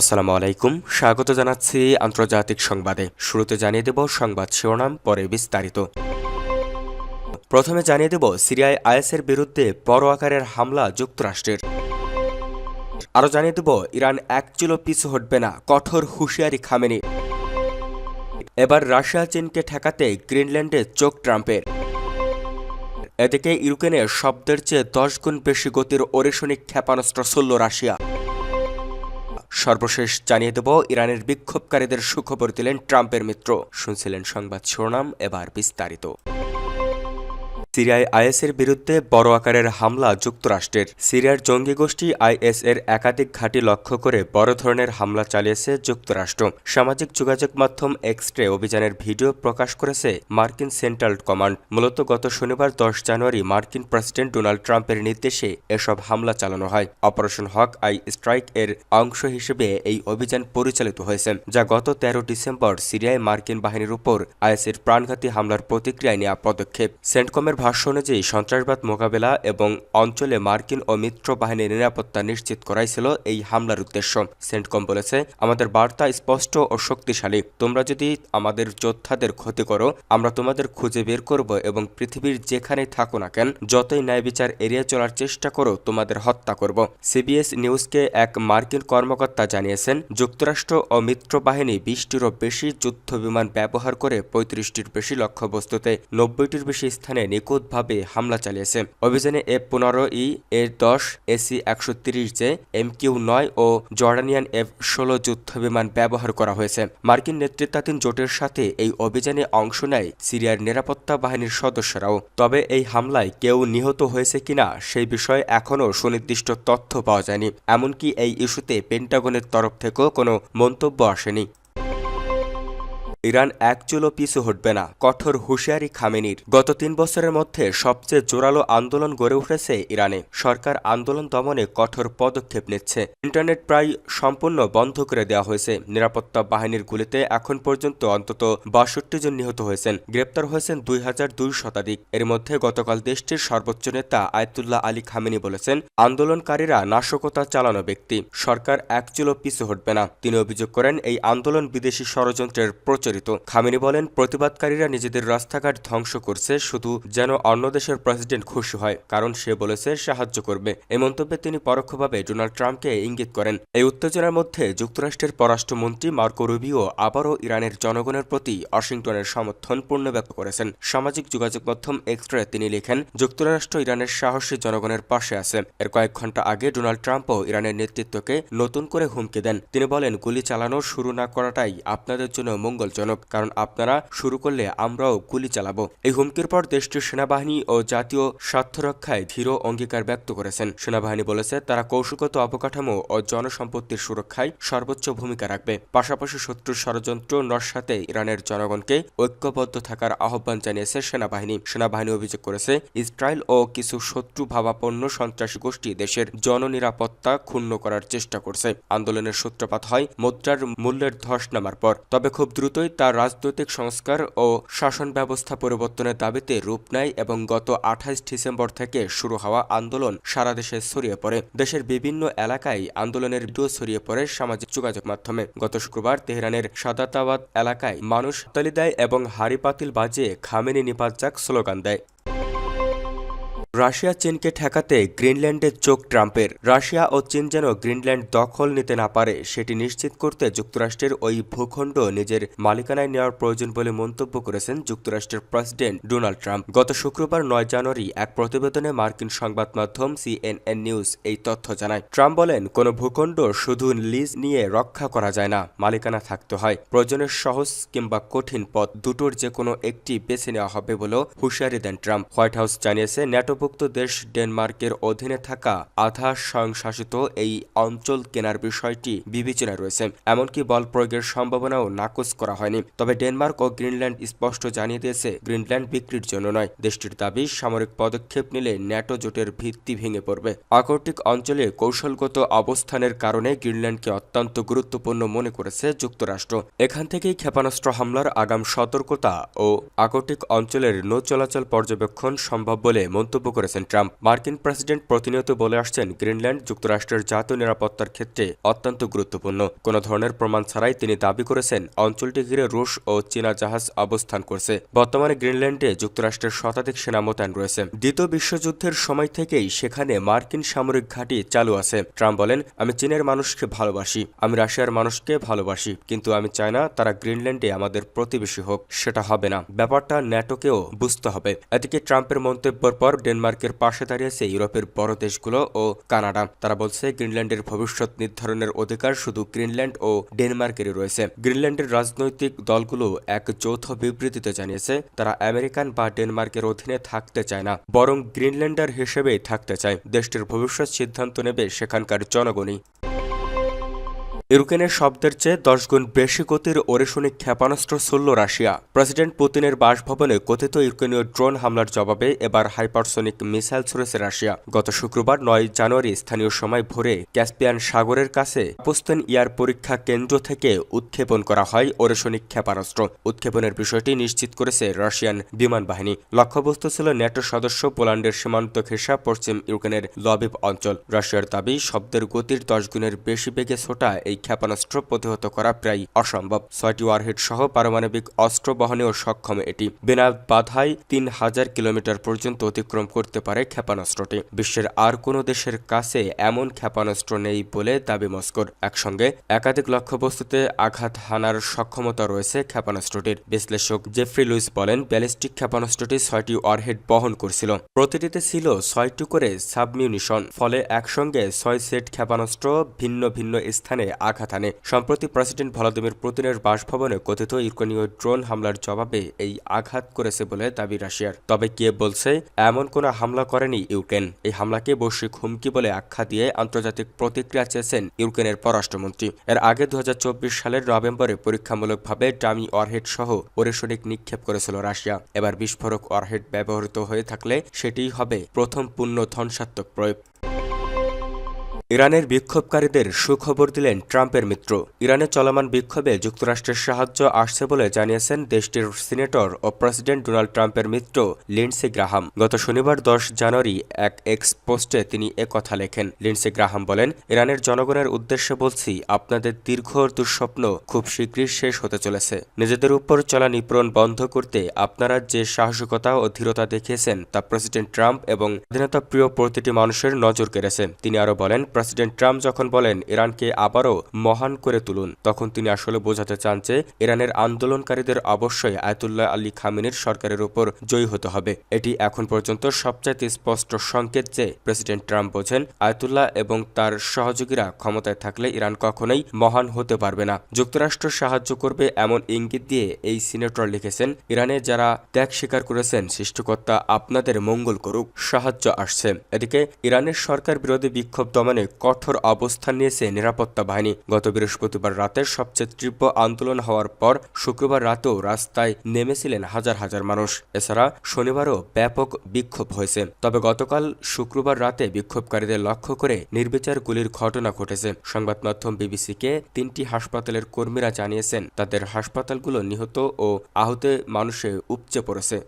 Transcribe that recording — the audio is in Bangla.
আসসালামু আলাইকুম। স্বাগত জানাচ্ছি আন্তর্জাতিক সংবাদে। শুরুতে জানিয়ে দেব সংবাদ শিরোনাম, পরে বিস্তারিত। প্রথমে জানিয়ে দেব সিরিয়ায় আইএসের বিরুদ্ধে বড় আকারের হামলা যুক্তরাষ্ট্রের। আরও জানিয়ে দেব, ইরান এক চুলো পিছু হটবে না, কঠোর হুঁশিয়ারি খামেনি। এবার রাশিয়া চীনকে ঠেকাতে গ্রিনল্যান্ডে চোখ ট্রাম্পের। এদিকে ইউক্রেনে শব্দের চেয়ে দশ গুণ বেশি গতির ওরেশনিক ক্ষেপণাস্ত্র ছুড়ল রাশিয়া। সর্বশেষ জানিয়ে দেব ইরানের বিক্ষোভকারীদের সুখবর দিলেন ট্রাম্পের মিত্র। শুনছিলেন সংবাদ শিরোনাম এবার বিস্তারিত। সিরিয়ায় আইএসের বিরুদ্ধে বড় আকারের হামলা যুক্তরাষ্ট্রের। সিরিয়ার জঙ্গি গোষ্ঠী আইএস এর একাধিক ঘাঁটি লক্ষ্য করে বড় ধরনের হামলা চালিয়েছে যুক্তরাষ্ট্র। সামাজিক যোগাযোগ মাধ্যম এক্সট্রে অভিযানের ভিডিও প্রকাশ করেছে মার্কিন সেন্ট্রাল কমান্ড। মূলত গত শনিবার দশ জানুয়ারি মার্কিন প্রেসিডেন্ট ডোনাল্ড ট্রাম্পের নির্দেশে এসব হামলা চালানো হয়। অপারেশন হক আই স্ট্রাইক এর অংশ হিসেবে এই অভিযান পরিচালিত হয়েছে, যা গত তেরো ডিসেম্বর সিরিয়ায় মার্কিন বাহিনীর উপর আইএসের প্রাণঘাতী হামলার প্রতিক্রিয়ায় নেওয়া পদক্ষেপ। সেন্টকমের ভাষ্য অনুযায়ী, সন্ত্রাসবাদ মোকাবেলা এবং অঞ্চলে মার্কিন ও মিত্র বাহিনীর নিরাপত্তা নিশ্চিত করাই ছিল এই হামলার উদ্দেশ্য। সেন্টকম বলেছে, আমাদের বার্তা স্পষ্ট ও শক্তিশালী। তোমরা যদি আমাদের যোদ্ধাদের ক্ষতি করো, আমরা তোমাদের খুঁজে বের করব এবং পৃথিবীর যেখানে থাকো না কেন, যতই ন্যায় বিচার এড়িয়ে চলার চেষ্টা করো, তোমাদের হত্যা করব। সিবিএস নিউজকে এক মার্কিন কর্মকর্তা জানিয়েছেন, যুক্তরাষ্ট্র ও মিত্র বাহিনী বিশটিরও বেশি যুদ্ধ বিমান ব্যবহার করে পঁয়ত্রিশটির বেশি লক্ষ্যবস্তুতে নব্বইটির বেশি স্থানে নিখুঁতভাবে হামলা চালিয়েছে। অভিযানে এফ পনেরো ই এ দশ এসি একশো তিরিশ জে এম কিউ নয় ও জর্ডানিয়ান এফ ষোলো যুদ্ধ বিমান ব্যবহার করা হয়েছে। মার্কিন নেতৃত্বাধীন জোটের সাথে এই অভিযানে অংশ নেয় সিরিয়ার নিরাপত্তা বাহিনীর সদস্যরাও। তবে এই হামলায় কেউ নিহত হয়েছে কিনা সেই বিষয়ে এখনও সুনির্দিষ্ট তথ্য পাওয়া যায়নি। এমনকি এই ইস্যুতে পেন্টাগনের তরফ থেকেও কোনো মন্তব্য আসেনি। ইরান এক চুলো পিছু হটবে না, কঠোর হুঁশিয়ারি খামেনির। গত তিন বছরের মধ্যে সবচেয়ে জোরালো আন্দোলন গড়ে উঠেছে ইরানে। সরকার আন্দোলন দমনে কঠোর পদক্ষেপ নিচ্ছে। ইন্টারনেট প্রায় সম্পূর্ণ বন্ধ করে দেওয়া হয়েছে। নিরাপত্তা বাহিনীর গুলিতে এখন পর্যন্ত অন্তত বাষট্টি জন নিহত হয়েছেন। গ্রেপ্তার হয়েছেন দুই হাজার দুই শতাধিক। এর মধ্যে গতকাল দেশটির সর্বোচ্চ নেতা আয়তুল্লাহ আলী খামেনি বলেছেন, আন্দোলনকারীরা নাশকতা চালানো ব্যক্তি। সরকার এক চুলো পিছু হটবে না। তিনি অভিযোগ করেন, এই আন্দোলন বিদেশি ষড়যন্ত্রের প্রচলিত খামেনি বলেন, প্রতিবাদকারীরা নিজেদের রাস্তাঘাট ধ্বংস করছে, শুধু যেন অন্য দেশের প্রেসিডেন্ট খুশি হয়, কারণ সে বলেছে সাহায্য করবে। এই মন্তব্যে তিনি পরোক্ষভাবে ডোনাল্ড ট্রাম্পকে ইঙ্গিত করেন। এই উত্তেজনার মধ্যে যুক্তরাষ্ট্রের পররাষ্ট্রমন্ত্রী মার্কো রুবিও আবারও ইরানের জনগণের প্রতি ওয়াশিংটনের সমর্থন পূর্ণ ব্যক্ত করেছেন। সামাজিক যোগাযোগ মাধ্যম এক্সট্রে তিনি লিখেন, যুক্তরাষ্ট্র ইরানের সাহসী জনগণের পাশে আছে। এর কয়েক ঘণ্টা আগে ডোনাল্ড ট্রাম্পও ইরানের নেতৃত্বকে নতুন করে হুমকি দেন। তিনি বলেন, গুলি চালানো শুরু না করাটাই আপনাদের জন্য মঙ্গলজনক। কারণ আপনারা শুরু করলে আমরাও গুলি চালাবো। এই হুমকির পর দেশটির সেনাবাহিনী ও জাতীয় স্বার্থ রক্ষায় ধীর অঙ্গীকার ব্যক্ত করেছেন। সেনাবাহিনী বলেছে, তারা কৌশলগত অবকাঠামো ও জনসম্পত্তির সুরক্ষায় সর্বোচ্চ ভূমিকা রাখবে। পাশাপাশি শত্রুর ষড়যন্ত্র নস্বাতে ইরানের জনগণকে ঐক্যবদ্ধ থাকার আহ্বান জানিয়েছে সেনাবাহিনী। সেনাবাহিনী অভিযোগ করেছে, ইসরায়েল ও কিছু শত্রু ভাবাপন্ন সন্ত্রাসী গোষ্ঠী দেশের জননিরাপত্তা ক্ষুণ্ণ করার চেষ্টা করছে। আন্দোলনের সূত্রপাত হয় মুদ্রার মূল্যের ধস নামার পর। তবে খুব দ্রুতই তার রাজনৈতিক সংস্কার ও শাসন ব্যবস্থা পরিবর্তনের দাবিতে রূপ নেয় এবং গত আঠাইশ ডিসেম্বর থেকে শুরু হওয়া আন্দোলন সারা দেশে ছড়িয়ে পড়ে। দেশের বিভিন্ন এলাকায় আন্দোলনের ভিডিও ছড়িয়ে পড়ে সামাজিক যোগাযোগ মাধ্যমে। গত শুক্রবার তেহরানের সাদাতাবাদ এলাকায় মানুষ তালি দেয় এবং হাড়ি পাতিল বাজিয়ে খামেনি নিপাত যাক স্লোগান দেয়। রাশিয়া চীনকে ঠেকাতে গ্রিনল্যান্ডের চোখ ট্রাম্পের। রাশিয়া ও চীন যেন গ্রিনল্যান্ড দখল নিতে না পারে, সেটি নিশ্চিত করতে যুক্তরাষ্ট্রের ওই ভূখণ্ড নিজের মালিকানায় নেওয়ার প্রয়োজন বলে মন্তব্য করেছেন যুক্তরাষ্ট্রের প্রেসিডেন্ট ডোনাল্ড ট্রাম্প। গত শুক্রবার নয় জানুয়ারি এক প্রতিবেদনে মার্কিন সংবাদ মাধ্যম সিএনএন নিউজ এই তথ্য জানায়। ট্রাম্প বলেন, কোনো ভূখণ্ড শুধু লিজ নিয়ে রক্ষা করা যায় না, মালিকানা থাকতে হয়। প্রয়োজনের সহজ কিংবা কঠিন পথ দুটোর যে কোনো একটি বেছে নেওয়া হবে বলেও হুঁশিয়ারি দেন ট্রাম্প। হোয়াইট হাউস জানিয়েছে ন্যাটো অন্তর্ভুক্ত দেশ ডেনমার্কের অধীনে থাকা আধা স্বয়ংশাসিত এই অঞ্চল কেনার বিষয়টি বিবেচনায় রয়েছে। এমনকি বল প্রয়োগের সম্ভাবনাও নাকচ করা হয়নি। তবে ডেনমার্ক ও গ্রিনল্যান্ড স্পষ্ট জানিয়ে দিয়েছে, গ্রিনল্যান্ড বিক্রির জন্য নয়। দেশটির দাবি, সামরিক পদক্ষেপ নিলে ন্যাটো জোটের ভিত্তি ভেঙে পড়বে। আকর্টিক অঞ্চলে কৌশলগত অবস্থানের কারণে গ্রিনল্যান্ডকে অত্যন্ত গুরুত্বপূর্ণ মনে করেছে যুক্তরাষ্ট্র। এখান থেকেই ক্ষেপণাস্ত্র হামলার আগাম সতর্কতা ও আকর্টিক অঞ্চলের নৌ চলাচল পর্যবেক্ষণ সম্ভব বলে মন্তব্য করেছেন ট্রাম্প। মার্কিন প্রেসিডেন্ট প্রতিনিয়ত বলে আসছেন, গ্রিনল্যান্ড যুক্তরাষ্ট্রের জাতীয় নিরাপত্তার ক্ষেত্রে অত্যন্ত গুরুত্বপূর্ণ। কোনো ধরনের প্রমাণ ছাড়াই তিনি দাবি করেছেন, অঞ্চলটি ঘিরে রুশ ও চীনা জাহাজ অবস্থান করছে। বর্তমানে গ্রিনল্যান্ডে যুক্তরাষ্ট্রের শতাধিক সেনা মোতায়েন রয়েছে। দ্বিতীয় বিশ্বযুদ্ধের সময় থেকেই সেখানে মার্কিন সামরিক ঘাঁটি চালু আছে। ট্রাম্প বলেন, আমি চীনের মানুষকে ভালোবাসি, আমি রাশিয়ার মানুষকে ভালোবাসি, কিন্তু আমি চাই না তারা গ্রিনল্যান্ডে আমাদের প্রতিবেশী হোক, সেটা হবে না। ব্যাপারটা ন্যাটোকেও বুঝতে হবে। এদিকে ট্রাম্পের মন্তব্যের পর ডেনমার্কের পাশে দাঁড়িয়েছে ইউরোপের বড় দেশগুলো ও কানাডা। তারা বলছে, গ্রিনল্যান্ডের ভবিষ্যৎ নির্ধারণের অধিকার শুধু গ্রিনল্যান্ড ও ডেনমার্কেরই রয়েছে। গ্রিনল্যান্ডের রাজনৈতিক দলগুলো এক যৌথ বিবৃতিতে জানিয়েছে, তারা আমেরিকান বা ডেনমার্কের অধীনে থাকতে চায় না, বরং গ্রিনল্যান্ডার হিসেবেই থাকতে চায়। দেশটির ভবিষ্যৎ সিদ্ধান্ত নেবে সেখানকার জনগণই। ইউক্রেনের শব্দের চেয়ে দশ গুণ বেশি গতির ওরেশনিক ক্ষেপণাস্ত্র ছুড়ল রাশিয়া। প্রেসিডেন্ট পুতিনের বাসভবনে কথিত ইউক্রেনীয় ড্রোন হামলার জবাবে এবার হাইপারসনিক মিসাইল ছুড়েছে রাশিয়া। গত শুক্রবার নয় জানুয়ারি স্থানীয় সময় ভোরে ক্যাসপিয়ান সাগরের কাছে পোস্তেন ইয়ার পরীক্ষা কেন্দ্র থেকে উৎক্ষেপণ করা হয় ওরেশনিক ক্ষেপণাস্ত্র। উৎক্ষেপণের বিষয়টি নিশ্চিত করেছে রাশিয়ান বিমান বাহিনী। লক্ষ্যবস্তু ছিল ন্যাটো সদস্য পোল্যান্ডের সীমান্ত ঘেঁষা পশ্চিম ইউক্রেনের লবিব অঞ্চল। রাশিয়ার দাবি, শব্দের গতির দশ গুণের বেশি বেগে ছোটা এই ক্ষেপণাস্ত্র প্রতিহত করা প্রায় অসম্ভব। ছয়টি ওয়ারহেড সহ পারমাণবিক অস্ত্র বহনেও সক্ষম এটি। বিনা বাধায় তিন হাজার কিলোমিটার পর্যন্ত অতিক্রম করতে পারে ক্ষেপণাস্ত্রটি। বিশ্বের আর কোনো দেশের কাছে এমন ক্ষেপণাস্ত্র নেই বলে দাবি মস্কোর। একসঙ্গে একাধিক লক্ষ্যবস্তুতে আঘাত হানার সক্ষমতা রয়েছে ক্ষেপণাস্ত্রটির। বিশ্লেষক জেফ্রি লুইস বলেন, ব্যালিস্টিক ক্ষেপণাস্ত্রটি ছয়টি ওয়ারহেড বহন করছিল। প্রতিটিতে ছিল ছয়টি করে সাবমিউনিশন, ফলে একসঙ্গে ছয় সেট ক্ষেপণাস্ত্র ভিন্ন ভিন্ন স্থানে আঘাত আনে সম্প্রতি প্রেসিডেন্ট ভলাদিমির পুতিনের বাসভবনে কথিত ইউক্রেনীয় ড্রোন হামলার জবাবে এই আঘাত করেছে বলে দাবি রাশিয়ার। তবে কে বলছে, এমন কোনো হামলা করেনি ইউক্রেন। এই হামলাকে বৈশ্বিক হুমকি বলে আখ্যা দিয়ে আন্তর্জাতিক প্রতিক্রিয়া চেয়েছেন ইউক্রেনের পররাষ্ট্রমন্ত্রী। এর আগে দু হাজার চব্বিশ সালের নভেম্বরে পরীক্ষামূলকভাবে ডামি অরহেড সহ ওরেশনিক নিক্ষেপ করেছিল রাশিয়া। এবার বিস্ফোরক ওয়ারহেড ব্যবহৃত হয়ে থাকলে সেটিই হবে প্রথম পূর্ণ ধ্বংসাত্মক প্রয়োগ। ইরানের বিক্ষোভকারীদের সুখবর দিলেন ট্রাম্পের মিত্র। ইরানে চলমান বিক্ষোভে যুক্তরাষ্ট্রের সাহায্য আসছে বলে জানিয়েছেন দেশটির সিনেটর ও প্রেসিডেন্ট ডোনাল্ড ট্রাম্পের মিত্র লিন্ডসি গ্রাহাম। গত শনিবার দশ জানুয়ারি এক এক্স পোস্টে তিনি কথা লেখেন। লিন্ডসি গ্রাহাম বলেন, ইরানের জনগণের উদ্দেশ্যে বলছি, আপনাদের দীর্ঘ দুঃস্বপ্ন খুব শীঘ্রই শেষ হতে চলেছে। নিজেদের উপর চলা নিপীড়ন বন্ধ করতে আপনারা যে সাহসিকতা ও ধীরতা দেখিয়েছেন তা প্রেসিডেন্ট ট্রাম্প এবং স্বাধীনতা প্রিয় প্রতিটি মানুষের নজর কেড়েছে। তিনি আরও বলেন প্রেসিডেন্ট ট্রাম্প যখন বলেন ইরানকে আবারও মহান করে তুলুন, তখন তিনি আসলে বোঝাতে চান যে ইরানের আন্দোলনকারীদের অবশ্যই আয়তুল্লাহ আলী খামিনের সরকারের উপর জয়ী হতে হবে। এটি এখন পর্যন্ত সবচাইতে স্পষ্ট সংকেত যে প্রেসিডেন্ট ট্রাম্প বোঝেন আয়তুল্লাহ এবং তার সহযোগীরা ক্ষমতায় থাকলে ইরান কখনোই মহান হতে পারবে না। যুক্তরাষ্ট্র সাহায্য করবে এমন ইঙ্গিত দিয়ে এই সিনেটর লিখেছেন, ইরানে যারা ত্যাগ স্বীকার করেছেন, সৃষ্টিকর্তা আপনাদের মঙ্গল করুক, সাহায্য আসছে। এদিকে, ইরানের সরকার বিরোধী বিক্ষোভ দমনে কঠোর অবস্থান নিয়েছে নিরাপত্তা বাহিনী। গত বৃহস্পতিবার রাতে সবচেয়ে তীব্র আন্দোলন হওয়ার পর শুক্রবার রাতেও রাস্তায় নেমেছিলেন হাজার হাজার মানুষ। এছাড়া শনিবারও ব্যাপক বিক্ষোভ হয়েছে। তবে গতকাল শুক্রবার রাতে বিক্ষোভকারীদের লক্ষ্য করে নির্বিচার গুলির ঘটনা ঘটেছে। সংবাদ মাধ্যম বিবিসিকে তিনটি হাসপাতালের কর্মীরা জানিয়েছেন, তাদের হাসপাতালগুলো নিহত ও আহত মানুষে উপচে পড়েছে।